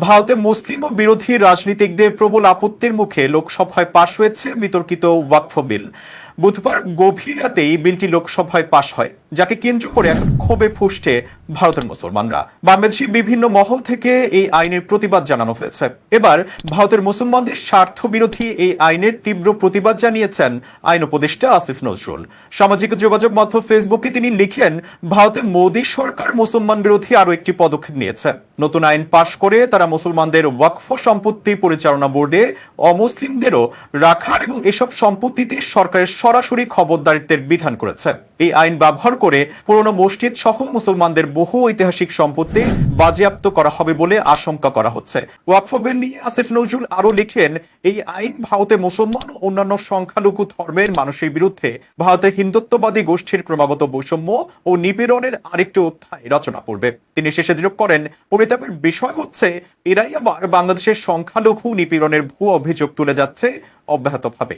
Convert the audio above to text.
ভারতে মুসলিম ও বিরোধী রাজনীতিকদের প্রবল আপত্তির মুখে লোকসভায় পাশ হয়েছে বিতর্কিত ওয়াকফ বিল। বুধবার গভীর রাতেই বিলটি লোকসভায় পাশ হয়, যাকে কেন্দ্র করে এখন ক্ষোভে ফুসছে ভারতের মুসলমানরা। বাংলাদেশের বিভিন্ন মহল থেকে এই আইনের প্রতিবাদ জানানো হয়েছে। এবার ভারতের মুসলমানদের স্বার্থ বিরোধী এই আইনের তীব্র প্রতিবাদ জানিয়েছেন আইন উপদেষ্টা আসিফ নজরুল। সামাজিক যোগাযোগ মাধ্যম ফেসবুকে তিনি লিখেন, ভারতে মোদী সরকার মুসলমান বিরোধী আরও একটি পদক্ষেপ নিয়েছে। নতুন আইন পাশ করে তারা মুসলমানদের ওয়াকফ সম্পত্তি পরিচালনা বোর্ডে অমুসলিমদেরও রাখার এবং এসব সম্পত্তিতে সরকারের সরাসরি খবরদারিত্বের বিধান করেছে এই আইন ব্যবহার করে পুরনো মসজিদ সহ মুসলমানদের বহু ঐতিহাসিক সম্পত্তি বাজেয়াপ্ত করা হবে বলে আশঙ্কা করা হচ্ছে। ওয়াকফ বিল নিয়ে আসিফ নজরুল আরও লিখেন, এই আইন ভারতে মুসলমান অন্যান্য সংখ্যালঘু ধর্মের মানুষের বিরুদ্ধে ভারতের হিন্দুত্ববাদী গোষ্ঠীর ক্রমাগত বৈষম্য ও নিপীড়নের আরেকটি অধ্যায় রচনা করবে। তিনি শেষে যোগ করেন, পরিতাপের বিষয় হচ্ছে, এরাই আবার বাংলাদেশের সংখ্যালঘু নিপীড়নের ভুয়ো অভিযোগ তুলে যাচ্ছে অব্যাহতভাবে।